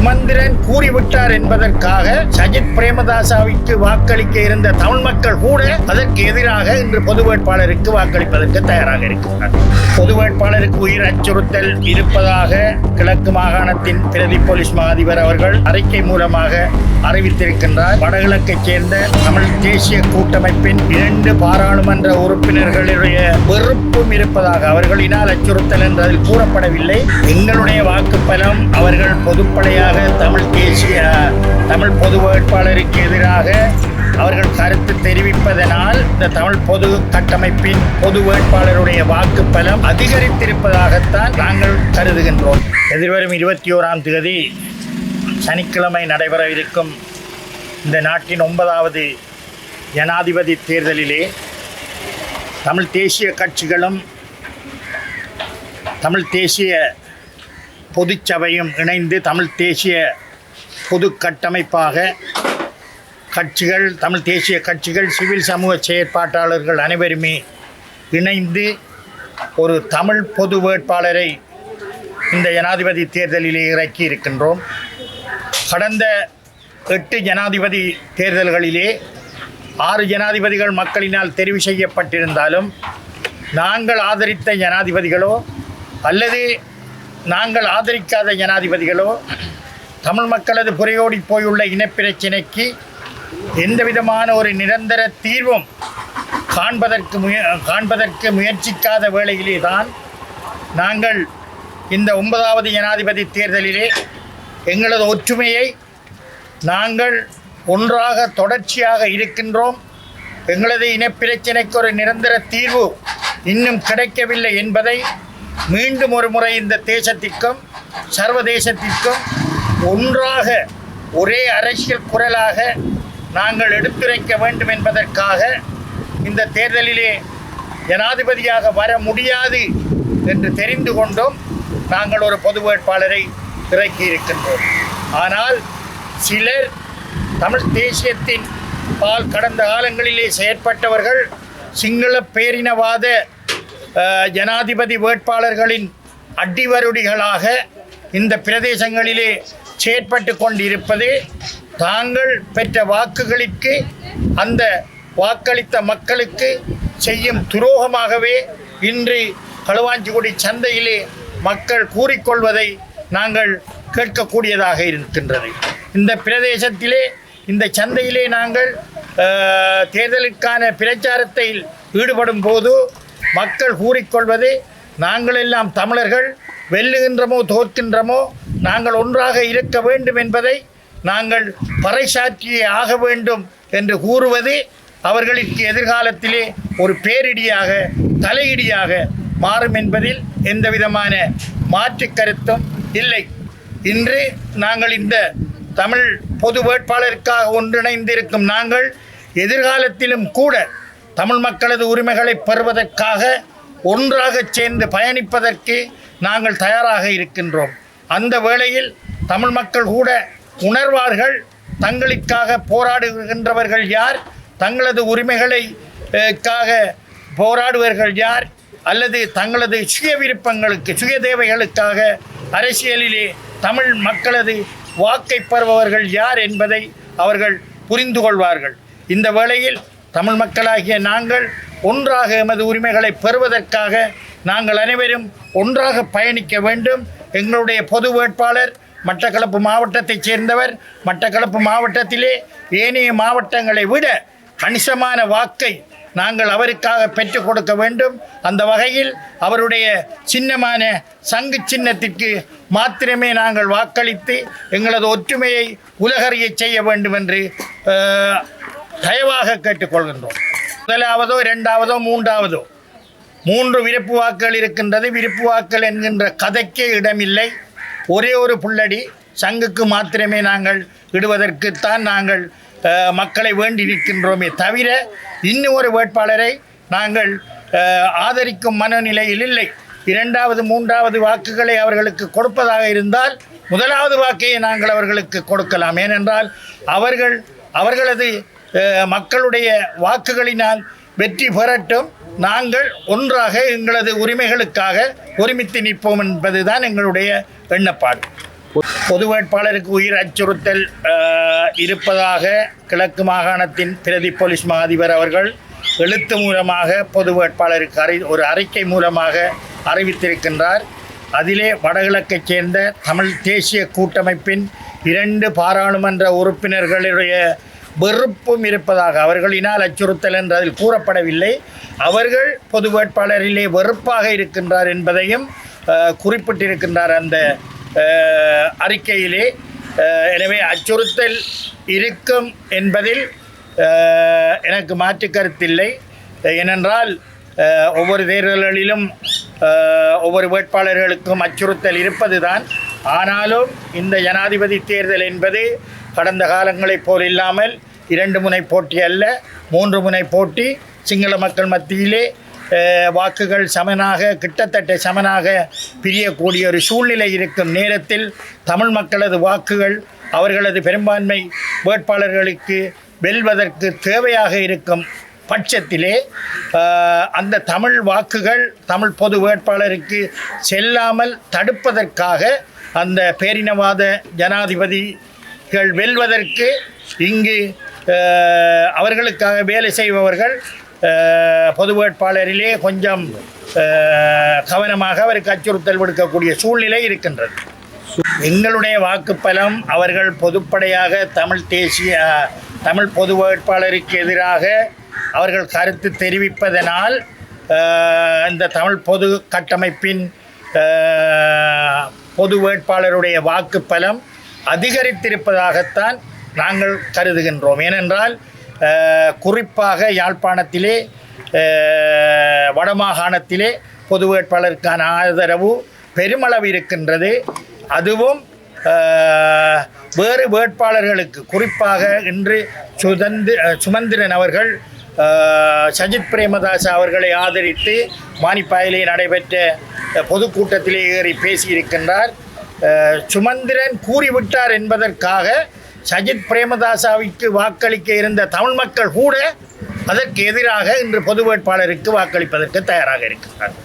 சுமந்திரன் கூறிவிட்டார் என்பதற்காக சஜித் பிரேமதாசாவிற்கு வாக்களிக்க இருந்த தமிழ் மக்கள் கூட அதற்கு எதிராக இன்று பொது வேட்பாளருக்கு வாக்களிப்பதற்கு தயாராக இருக்கின்றனர். பொது வேட்பாளருக்கு உயிர் அச்சுறுத்தல் இருப்பதாக கிழக்கு மாகாணத்தின் பிரதி போலீஸ் மா அதிபர் அவர்கள் அறிக்கை மூலமாக அறிவித்திருக்கின்றார். வடகிழக்கைச் சேர்ந்த தமிழ் தேசிய கூட்டமைப்பின் இரண்டு பாராளுமன்ற உறுப்பினர்களுடைய வெறுப்பும் இருப்பதாக அவர்களினால் அச்சுறுத்தல் என்று அதில் கூறப்படவில்லை. எங்களுடைய பலம் அவர்கள் பொதுப்படையாக தமிழ் தேசிய தமிழ் பொது வேட்பாளருக்கு எதிராக அவர்கள் கருத்து தெரிவிப்பதனால் இந்த தமிழ் பொது கட்டமைப்பின் பொது வேட்பாளருடைய வாக்கு பலம் அதிகரித்திருப்பதாகத்தான் நாங்கள் கருதுகின்றோம். எதிர்வரும் இருபத்தி ஓராம் தேதி சனிக்கிழமை நடைபெற இருக்கும் இந்த நாட்டின் ஒன்பதாவது ஜனாதிபதி தேர்தலிலே தமிழ் தேசிய கட்சிகளும் தமிழ் தேசிய பொதுச்சபையும் இணைந்து தமிழ் தேசிய பொது கட்டமைப்பாக கட்சிகள் தமிழ் தேசிய கட்சிகள் சிவில் சமூக செயற்பாட்டாளர்கள் அனைவருமே இணைந்து ஒரு தமிழ் பொது வேட்பாளரை இந்த ஜனாதிபதி தேர்தலிலே இறக்கி இருக்கின்றோம். கடந்த எட்டு ஜனாதிபதி தேர்தல்களிலே ஆறு ஜனாதிபதிகள் மக்களினால் தெரிவு செய்யப்பட்டிருந்தாலும் நாங்கள் ஆதரித்த ஜனாதிபதிகளோ அல்லது நாங்கள் ஆதரிக்காத ஜனாதிபதிகளோ தமிழ் மக்களது புரையோடி போயுள்ள இனப்பிரச்சினைக்கு எந்த விதமான ஒரு நிரந்தர தீர்வும் காண்பதற்கு முய காண்பதற்கு முயற்சிக்காத வேளையிலே தான் நாங்கள் இந்த ஒன்பதாவது ஜனாதிபதி தேர்தலிலே எங்களது ஒற்றுமையை நாங்கள் ஒன்றாக தொடர்ச்சியாக இருக்கின்றோம். எங்களது இனப்பிரச்சினைக்கு ஒரு நிரந்தர தீர்வு இன்னும் கிடைக்கவில்லை என்பதை மீண்டும் ஒரு முறை இந்த தேசத்திற்கும் சர்வதேசத்திற்கும் ஒன்றாக ஒரே அரசியல் குரலாக நாங்கள் எடுத்துரைக்க வேண்டும் என்பதற்காக இந்த தேர்தலிலே ஜனாதிபதியாக வர முடியாது என்று தெரிந்து கொண்டும். நாங்கள் ஒரு பொது வேட்பாளரை இறக்கி இருக்கின்றோம். ஆனால் சிலர் தமிழ் தேசியத்தின் பால் கடந்த காலங்களிலே செயற்பட்டவர்கள் சிங்கள பேரினவாத ஜனாதிபதி வேட்பாளர்களின் அடிவருடிகளாக இந்த பிரதேசங்களிலே செயற்பட்டு கொண்டிருப்பது தாங்கள் பெற்ற வாக்குகளுக்கு அந்த வாக்களித்த மக்களுக்கு செய்யும் துரோகமாகவே இன்று களுவாஞ்சிக்குடி சந்தையிலே மக்கள் கூறிக்கொள்வதை நாங்கள் கேட்கக்கூடியதாக இருக்கின்றது. இந்த பிரதேசத்திலே இந்த சந்தையிலே நாங்கள் தேர்தலுக்கான பிரச்சாரத்தில் ஈடுபடும் போது மக்கள் கூறிக்கொள்வது நாங்கள் எல்லாம் தமிழர்கள் வெல்லுகின்றமோ தோற்கின்றமோ நாங்கள் ஒன்றாக இருக்க வேண்டும் என்பதை நாங்கள் பறைசாற்றியே ஆக வேண்டும் என்று கூறுவது அவர்களுக்கு எதிர்காலத்திலே ஒரு பேரிடியாக தலையிடியாக மாறும் என்பதில் எந்த விதமான மாற்று கருத்தும் இல்லை. இன்று நாங்கள் இந்த தமிழ் பொது வேட்பாளருக்காக ஒன்றிணைந்திருக்கும் நாங்கள் எதிர்காலத்திலும் கூட தமிழ் மக்களது உரிமைகளை பெறுவதற்காக ஒன்றாக சேர்ந்து பயணிப்பதற்கு நாங்கள் தயாராக இருக்கின்றோம். அந்த வேளையில் தமிழ் மக்கள் கூட உணர்வார்கள் தங்களுக்காக போராடுகின்றவர்கள் யார் தங்களது உரிமைகளை காக க்காக போராடுவர்கள் யார் அல்லது தங்களது சுய விருப்பங்களுக்கு சுய தேவைகளுக்காக அரசியலிலே தமிழ் மக்களது வாக்கை பெறுபவர்கள் யார் என்பதை அவர்கள் புரிந்து கொள்வார்கள். இந்த வேளையில் தமிழ் மக்களாகிய நாங்கள் ஒன்றாக எமது உரிமைகளை பெறுவதற்காக நாங்கள் அனைவரும் ஒன்றாக பயணிக்க வேண்டும். எங்களுடைய பொது வேட்பாளர் மட்டக்களப்பு மாவட்டத்தைச் சேர்ந்தவர் மட்டக்களப்பு மாவட்டத்திலே ஏனைய மாவட்டங்களை விட கணிசமான வாக்கை நாங்கள் அவருக்காக பெற்றுக் கொடுக்க வேண்டும். அந்த வகையில் அவருடைய சின்னமான சங்கு சின்னத்திற்கு மாத்திரமே நாங்கள் வாக்களித்து எங்களது ஒற்றுமையை உலகறியச் செய்ய வேண்டும் என்று தயவாக கேட்டுக்கொள்கின்றோம். முதலாவதோ இரண்டாவதோ மூன்றாவதோ. மூன்று விருப்பு வாக்குகள் இருக்கின்றது. விருப்பு வாக்குகள் என்கின்ற கதைக்கே இடமில்லை. ஒரே ஒரு புள்ளடி. சங்குக்கு மாத்திரமே நாங்கள் இடுவதற்குத்தான் நாங்கள் மக்களை வேண்டி நிற்கின்றோமே தவிர இன்னும் ஒரு வேட்பாளரை நாங்கள் ஆதரிக்கும் மனநிலையில் இல்லை. இரண்டாவது மூன்றாவது வாக்குகளை அவர்களுக்கு கொடுப்பதாக இருந்தால் முதலாவது வாக்கையை நாங்கள் அவர்களுக்கு கொடுக்கலாம். ஏனென்றால் அவர்கள் அவர்களது மக்களுடைய வாக்குகளினால் வெற்றி பெறட்டும். நாங்கள் ஒன்றாக எங்களது உரிமைகளுக்காக ஒருமித்து நிற்போம் என்பதுதான் எங்களுடைய எண்ணப்பாடு. பொது வேட்பாளருக்கு உயிர் அச்சுறுத்தல் இருப்பதாக கிழக்கு மாகாணத்தின் பிரதி போலீஸ் மா அதிபர் அவர்கள் எழுத்து மூலமாக பொது வேட்பாளருக்கு அறி ஒரு அறிக்கை மூலமாக அறிவித்திருக்கின்றார். அதிலே வடகிழக்கைச் சேர்ந்த தமிழ் தேசிய கூட்டமைப்பின் இரண்டு பாராளுமன்ற உறுப்பினர்களுடைய வெறுப்பும் இருப்பதாக. அவர்களினால் அச்சுறுத்தல் என்று அதில் கூறப்படவில்லை. அவர்கள் பொது வேட்பாளரிலே வெறுப்பாக இருக்கின்றார் என்பதையும் குறிப்பிட்டிருக்கின்றார் அந்த அறிக்கையிலே. எனவே அச்சுறுத்தல் இருக்கும் என்பதில் எனக்கு மாற்று கருத்தில்லை. ஏனென்றால் ஒவ்வொரு தேர்தல்களிலும் ஒவ்வொரு வேட்பாளர்களுக்கும் அச்சுறுத்தல் இருப்பது தான் ஆனாலும் இந்த ஜனாதிபதி தேர்தல் என்பது கடந்த காலங்களைப் போல் இல்லாமல் இரண்டு முனை போட்டி அல்ல மூன்று முனை போட்டி. சிங்கள மக்கள் மத்தியிலே வாக்குகள் சமனாக கிட்டத்தட்ட சமனாக பிரியக்கூடிய ஒரு சூழ்நிலை இருக்கும் நேரத்தில் தமிழ் மக்களது வாக்குகள் அவர்களது பெரும்பான்மை வேட்பாளர்களுக்கு வெல்வதற்கு தேவையாக இருக்கும் பட்சத்திலே அந்த தமிழ் வாக்குகள் தமிழ் பொது வேட்பாளருக்கு செல்லாமல் தடுப்பதற்காக அந்த பேரினவாத ஜனாதிபதிகள் வெல்வதற்கு இங்கு அவர்களுக்காக வேலை செய்பவர்கள் பொது வேட்பாளரிலே கொஞ்சம் கவனமாக அவருக்கு அச்சுறுத்தல் விடுக்கக்கூடிய சூழ்நிலை இருக்கின்றது. எங்களுடைய வாக்குப்பலம் அவர்கள் பொதுப்படையாக தமிழ் தேசிய தமிழ் பொது வேட்பாளருக்கு எதிராக அவர்கள் கருத்து தெரிவிப்பதனால் இந்த தமிழ் பொது கட்டமைப்பின் பொது வேட்பாளருடைய வாக்குப்பலம் அதிகரித்திருப்பதாகத்தான் நாங்கள் கருதுகின்றோம். ஏனென்றால் குறிப்பாக யாழ்ப்பாணத்திலே வடமாகாணத்திலே பொது வேட்பாளருக்கான ஆதரவு பெருமளவு இருக்கின்றது. அதுவும் வேறு வேட்பாளர்களுக்கு குறிப்பாக இன்று சுதந்திர சுமந்திரன் அவர்கள் சஜித் பிரேமதாஸ் அவர்களை ஆதரித்து மானிப்பாயிலே நடைபெற்ற பொதுக்கூட்டத்திலே ஏறி பேசியிருக்கின்றார். சுமந்திரன் கூறிவிட்டார் என்பதற்காக சஜித் பிரேமதாசாவிற்கு வாக்களிக்க இருந்த தமிழ் மக்கள் கூட அதற்கு எதிராக இன்று பொது வேட்பாளருக்கு வாக்களிப்பதற்கு தயாராக இருக்கிறார்